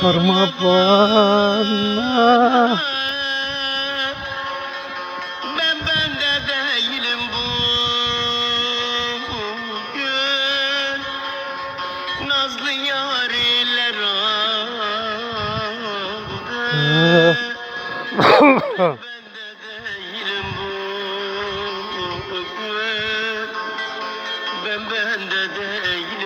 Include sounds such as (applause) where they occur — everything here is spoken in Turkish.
sorma bana. Ben bende değilim bugün. Nazlı yariler aldı (laughs) Bende değilim bugün. Ben bende değilim